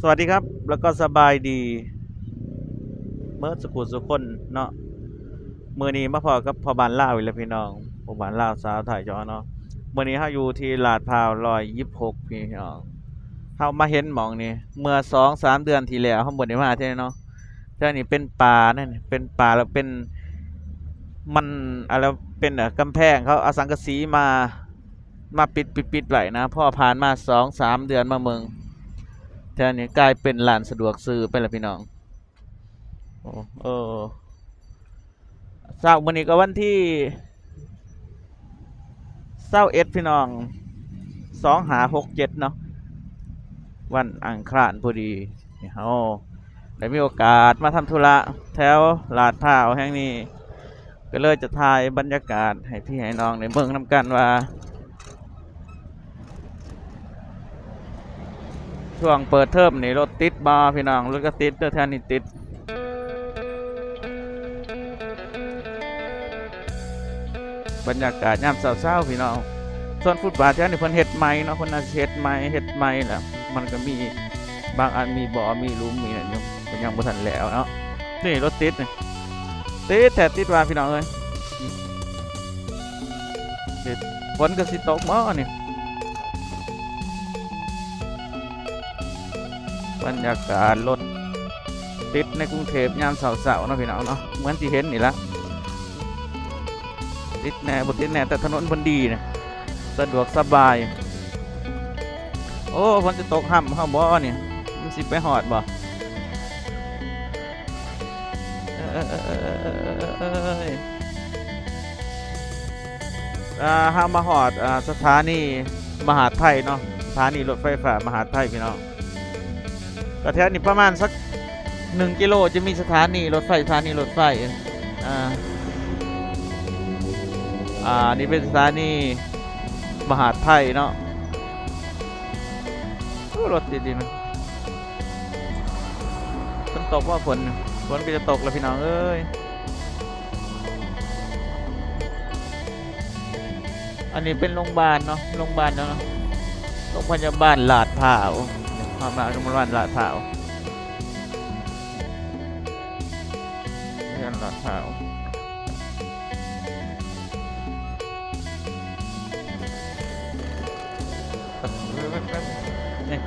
สวัสดีครับ แล้วก็สบายดี เมื่อสุขุสุคนเนาะเมื่อนี้มาพอกับพอบานล่าวอีกแล้วพี่น้องพอบานล่าวสาวถ่ายจอเนาะเมื่อนี้เฮาอยู่ที่ลาดพร้าวร้อยยี่สิบหกพี่น้องเฮามาเห็นหมองนี่เมื่อสองสามเดือนที่แล้วเฮาบ่ได้มาเท่านี้เนาะเท่านี้เป็นป่านั่นเป็นป่าแล้วเป็นมันอะไรเป็นเอ่อกำแพงเขาเอาสังกะสีมามาปิดปิดปิดไว้นะพ่อผ่านมาสองสามเดือนมาเมือง แถวนี้กลายเป็นลานสะดวกซื้อไปแล้วพี่น้อง โอ้เออเศร้ามื้อนี้ก็วันที่เศร้าเอ็ดพี่น้องสองหาหกเจ็ดเนาะวันอังคารพอดีนี่เฮาได้มีโอกาสมาทำธุระแถวลาดพร้าวแห่งนี้ ก็เลยจะถ่ายบรรยากาศให้พี่ให้น้องได้เบิ่งน้ำกันว่า ช่วงเปิดเทอมนี่รถติดบาพี่น้องรถก็ติดเด้อแทนนี่ติดบรรยากาศยามเช้าๆพี่น้องส่วนฟุตบาทแถวนี่เพิ่นเฮ็ดใหม่เนาะเพิ่นน่าเฮ็ดใหม่เฮ็ดใหม่แหละมันก็มีบางอันมีบ่อมีลุมมีนั่นอยู่ก็ยังบ่ทันแล้วเนาะนี่รถติดนี่ติดแท้ติดว่าพี่น้องเอ้ยติดฝนก็สิตกบ่นี่ บรรยากาศรถติดในกรุงเทพยามเสาร์ๆเนาะพี่น้องเนาะเหมือนที่เห็นนี่ละติดแน่บติดแน่แต่ถนนมันดีนะสะดวกสบาย โอ้ฝนจะตกห่ำห้าบ่นี่มันสิไปหอดบ่เอ้ยอ่าห้ามาหอดอสถานีมหาไทยเนาะสถานีรถไฟฟ้ามหาไทยพี่น้อง ก็แถวนี้ประมาณสักหนึ่งกิโลจะมีสถานีรถไฟสถานีรถไฟอ่าอ่านี่เป็นสถานีมหาดไทยเนาะรถดีๆนะฝนตกว่าฝนฝนก็จะตกแล้วพี่น้องเอ้ยอันนี้เป็นโรงพยาบาลเนาะโรงพยาบาลเนาะโรงพยาบาลลาดพร้าว มามาโรงพยาบาลลาดพร้าวโรงพยาบาลลาดพร้าวนี่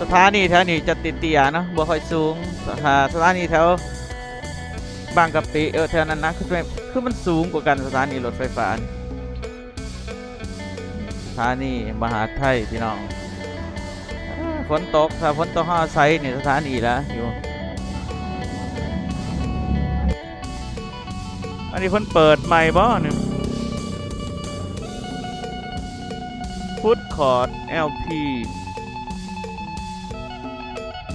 สถานีแถวนี้จะติดเตียๆเนาะบ่ค่อยสูงสถาสถานีแถวบางกะปิเออแถวนั้นนะคือแบบคือมันสูงกว่ากันสถานีรถไฟฟ้านี่สถานีมหาดไทยพี่น้อง ฝนตก ถ้าฝนตกห้าไซนี่สถานีแล้วอยู่ อันนี้เพิ่นเปิดใหม่บ่เนี่ยฟุตคอร์ด LP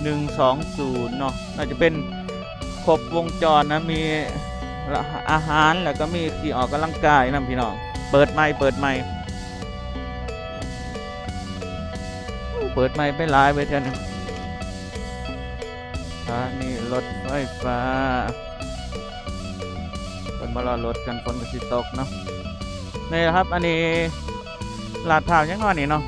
120 เนาะน่าจะเป็นครบวงจรนะ มีอาหารแล้วก็มีที่ออกกำลังกายนะพี่น้อง เปิดใหม่เปิดใหม่ เปิดไม่ไปหลายไปเท่านึงอ่านี่รถไฟฟ้าเป็นมารอรถกันฝนก็สิตกเนาะนี่ครับอันนี้ลาดพร้าวยังงอนี่เนาะ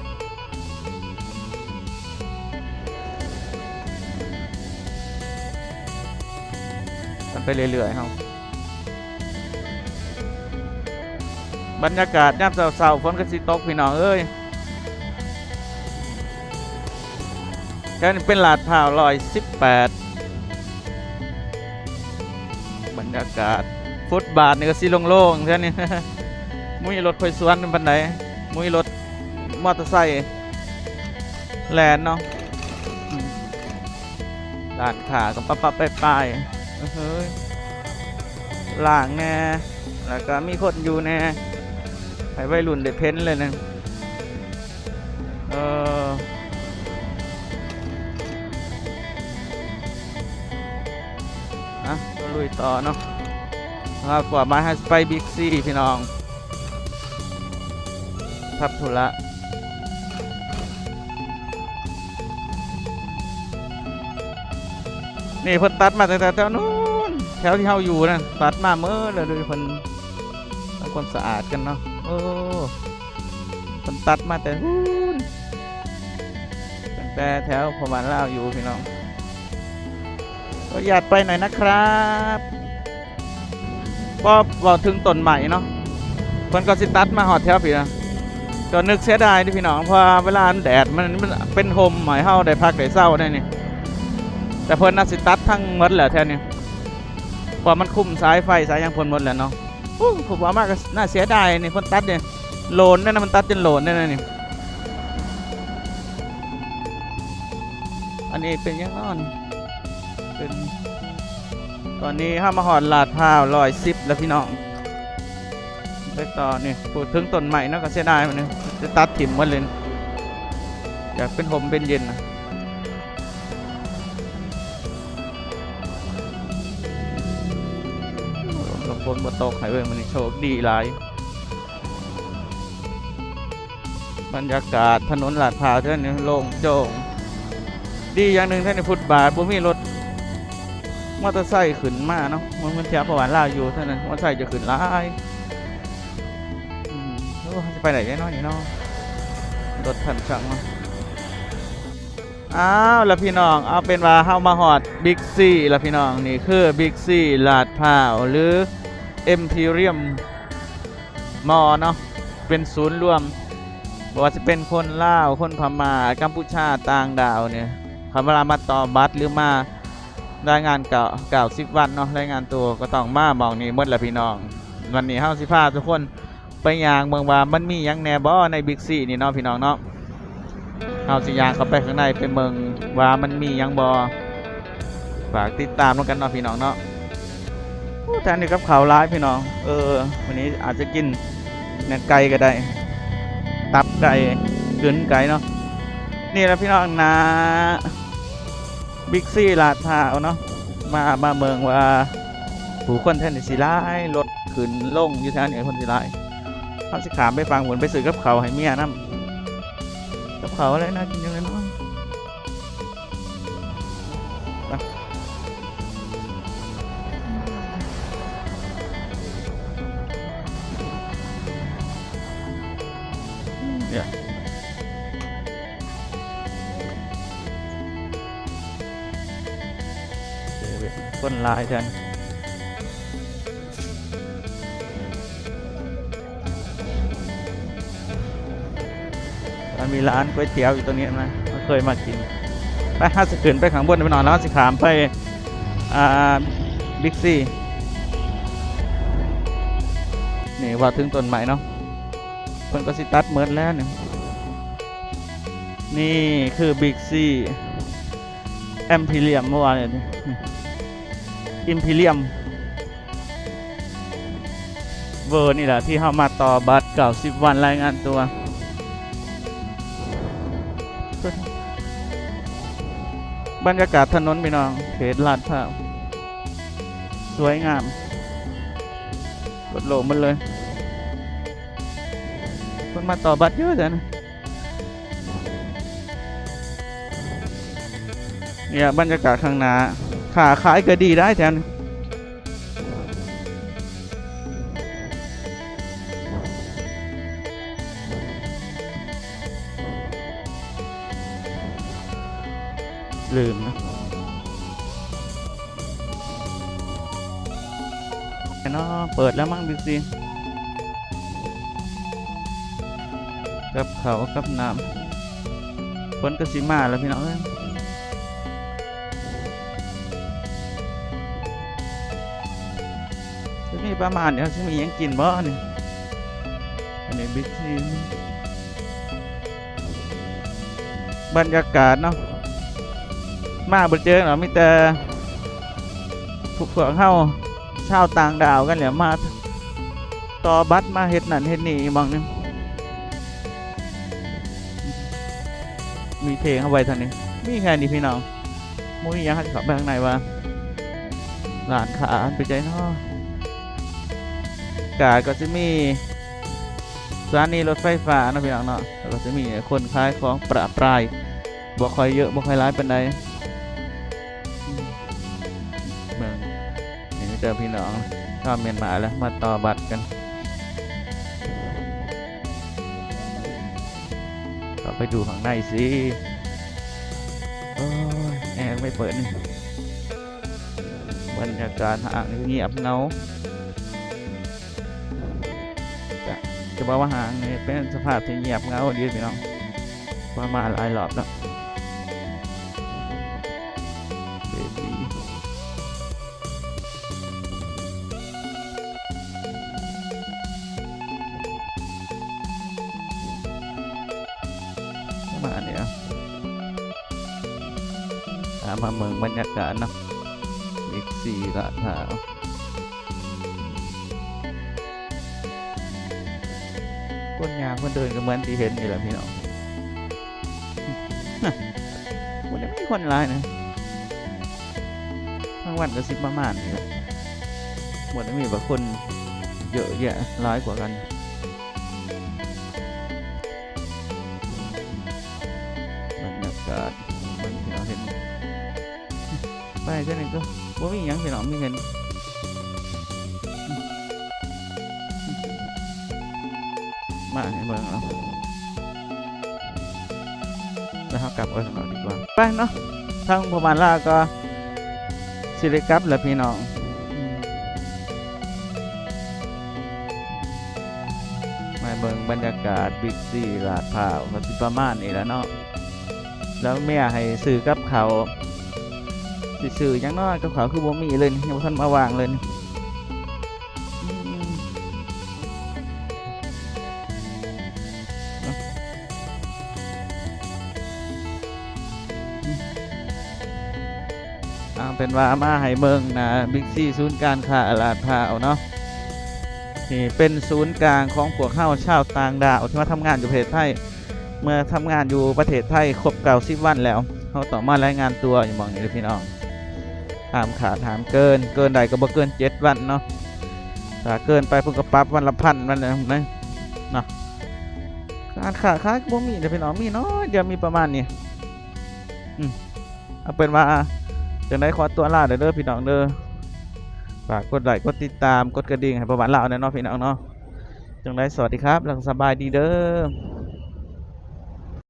กันไปเรื่อยๆครับบรรยากาศยามเช้าๆฝนก็สิตกพี่น้องเอ้ย แค่นี้เป็นลาดพร้าวร้อยสิบแปดบรรยากาศ ฟุตบาทนี่ก็สีโล่งๆแค่นี้มุ้ยรถไฟสวนปันไหนมุ้ยรถมอเตอร์ไซค์แลนเนาะอืมด้านขาก็ปั๊บปั๊บไปไปๆเฮ้ยล่างแน่ แล้วก็มีคนอยู่แน่ให้วัยรุ่นได้เพ้นเลยนะ ลุยต่อเนาะครับกว่ามาให้ไปบิ๊กซี่พี่น้องทับธุระนี่เพิ่นตัดมาตั้งแต่แถวนู้นแถวที่เฮาอยู่นะตัดมาเมื่อเลยเลยเพิ่นทำความสะอาดกันเนาะโอ้เพิ่นตัดมาแต่นู้นแต่แถวพบานลาวอยู่พี่น้อง ก็อยากไปหน่อยนะครับก็บอกถึงต้นใหม่เนาะเพิ่นก็สิตัดมาหอดแถวพี่นะก็นึกเสียดายที่พี่น้องเพราะเวลาแดดมันมันเป็นโฮมหมายเฮาได้พักได้เศร้าได้นี่แต่เพิ่นน่าสิตัดทั้งหมดแหละแถวนี้พราะมันคุมสายไฟสายยังพิ่นหมดแล้วเนาะผมว่ามากน่าเสียดายนี่เพิ่นตัดเนี่ยโหลนนั่นนะมันตัดจนโหลนนั่นนะนี่อันนี้เป็นยังนอน เป็นตอนนี้ห้ามาหอดลาดพร้าวลอยซิปแล้วพี่น้องไปต่อนี่พูดถึงต้นใหม่นะก็เสียดายมันเนี่ยจะตัดถิ่มหมดเลยอยากเป็นหมเป็นเย็นนะลงพลบนตกห้เว้ยมันนี่โชคดีหลายบรรยากาศถนนลาดพร้าวเท่านี้โล่งโจ่งดีอย่างหนึ่งท่านในฟุตบาทบ่มีรถ มอเตอร์ไซค์ขึ้นมาเนาะมันมันแถวประวัติลาอยู่เท่านั้นมอเตอร์ไซค์จะขึ้นหลายอือจะไปไหนได้เนาะนี่เนาะรถทันช่างเนาะอ้าวแล้วพี่น้องเอาเป็นว่าเฮามาฮอดบิ๊กซีแล้วพี่น้องนี่คือบิ๊กซีลาดพร้าวหรือเอ็มพีเรียมมอเนาะเป็นศูนย์รวมบ่ว่าจะเป็นคนลาวคนพม่ากัมพูชาต่างดาวเนี่ยคำเวลามาต่อบัตรหรือมา รายงานเก่าเก่าสิบวันเนาะรายงานตัวก็ต้องมามองนี่มดแหละพี่น้อง วันนี้เฮาสิพาทุกคนไปย่างเมืองว่ามันมียังแนบ่ในบิ๊กซีนี่เนาะพี่น้องเนาะเฮาสิยางเข้าไปข้างในไปเมืองว่ามันมียังบ่ฝากติดตามด้วกันเนาะพี่น้องเนาะแต่อันนี้กับข่าวร้ายพี่น้อง เออ วันนี้อาจจะกินเนื้อไก่ก็ได้ ตับไก่กลืนไก่เนาะนี่แหละพี่น้องนะ บิ๊กซี่ลาดพร้าวเนาะมามาเมืองว่าผู้คนแท่นสิร้ายรถขึ้นลงอยู่แถวนี้คนสิร้ายเขาสิขามไปฟังผลไปซื้อกับเขาให้เมียน้ำกับเขาอะไรน่ากินยังไงเนาะเนี่ย คนลายจันมันมีร้านก๋วยเตี๋ยวอยู่ตรงนี้นะเราเคยมากิน ไปห้าสิขึ้นไปข้างบนไปนอนแล้วสิขามไปอ่าบิ๊กซีนี่ว่าถึงต้นใหม่เนาะเพิ่นก็สิตัดเหมือนแล้วเนี่ยนี่คือบิ๊กซีแอมพิเรียมเมื่อวานเนี่ย อิมพีเรียมเวอร์นี่แหละที่เข้ามาต่อบัตรเก่าสิบวันรายงานตัว บรรยากาศถนนพี่น้องเขตลาดพร้าวสวยงามกดโลงมันเลย คนมาต่อบัตรเยอะจังนะเนี่ยบรรยากาศข้างหน้าขาขายก็ดีได้แทน ลืมนะเนาะเปิดแล้วมั้งบิ๊กซีกับเขากับน้ำฝนก็สิมาแล้วพี่น้องเอ้ยจะมีประมาณเดี๋ยวจะมียังกินบ่เนี่ยอันนี้บิ๊กซีบรรยากาศเนาะ มาบ่เจอเนาะมีแต่พวกพวกเฮาชาวต่างดาวกันแหละมาต่อบัตรมาเฮ็ดนั่นเฮ็ดนี่บางนึงมีเพลงเอาไว้ทางนี้ มีแค่นี้พี่น้องมุ้ยยังให้เขาไปข้างในว่าหลานขาไปใจนาะกาดก็จะมีสถานีรถไฟฟ้านะพี่น้องเนาะแล้วก็จะมีคนขายของประปรายบ่ค่อยเยอะบ่ค่อยร้ายเปานใด เจอพี่น้องชอบเมียนมาแล้วมาต่อบัตรกันก็ไปดูข้างในสิโอ้ยแอร์ไม่เปิดนี่บรรยากาศห่างเงียบเงาจะจะบอกว่าห่างเป็นสภาพที่เงียบเงาดีพี่น้องว่ามาหลายรอบแล้ว มมาเมืองบรรยากาศนะอีกสี่ลาดพร้าวคนยางคนเดินก็เหมือนที่เห็นนี่แหละพี่น้องวันนี้ไม่มีคนร้ายนะบางวันก็สิบประมาณนี้แหละวันนี้มีแบบคนเยอะแยะร้ายกว่ากันบรรยากาศบนที่เราเห็น ไปเท่านั้นก็บ่มีหยังพี่น้องมีเงินมาให้เมืองเอาแล้วเรากลับไปข้างนอกดีกว่าไปเนาะทางประมาณลาก็สิได้กลับแล้วพี่น้องมาเบิ่งบรรยากาศบิ๊กซีลาดพร้าวก็สิประมาณนี้แล้วเนาะแล้วแม่ให้ซื้อกับเขา สิซื้อหยังน้อยกับเขาวคือบ่มีเลยนี่ยังบ่ทันมาวางเลยนี่อืมเนาะอืมเอาเป็นว่ามาให้เมืองนะบิ๊กซีศูนย์การค้าลาดพร้าวเนาะนี่เป็นศูนย์กลางของพวกเฮาชาวต่างดาวที่มาทำงานอยู่ประเทศไทย เมื่อทำงานอยู่ประเทศไทยครบเก่าสิบวันแล้วเขาต่อมารายงานตัวอยู่หมองนี้เลยพี่น้อง ถามขาดถามเกิน เกินใดก็บ่เกินเจ็ดวันเนาะถ้าเกินไปเพิ่นก็ปรับวันละพันวันละนะเนาะการขาดค้าก็บ่มีเด้อพี่น้องมีเน้อยเดี๋ยวมีประมาณนี้อืมเอาเป็นว่าจังได้ขอตัวลาเด้อเด้อพี่น้องเด้อฝากกดไลค์กดติดตามกดกระดิ่งให้ประวัติเราเนาะพี่น้องเนาะจังได้สวัสดีครับแล้วก็สบายดีเด้อ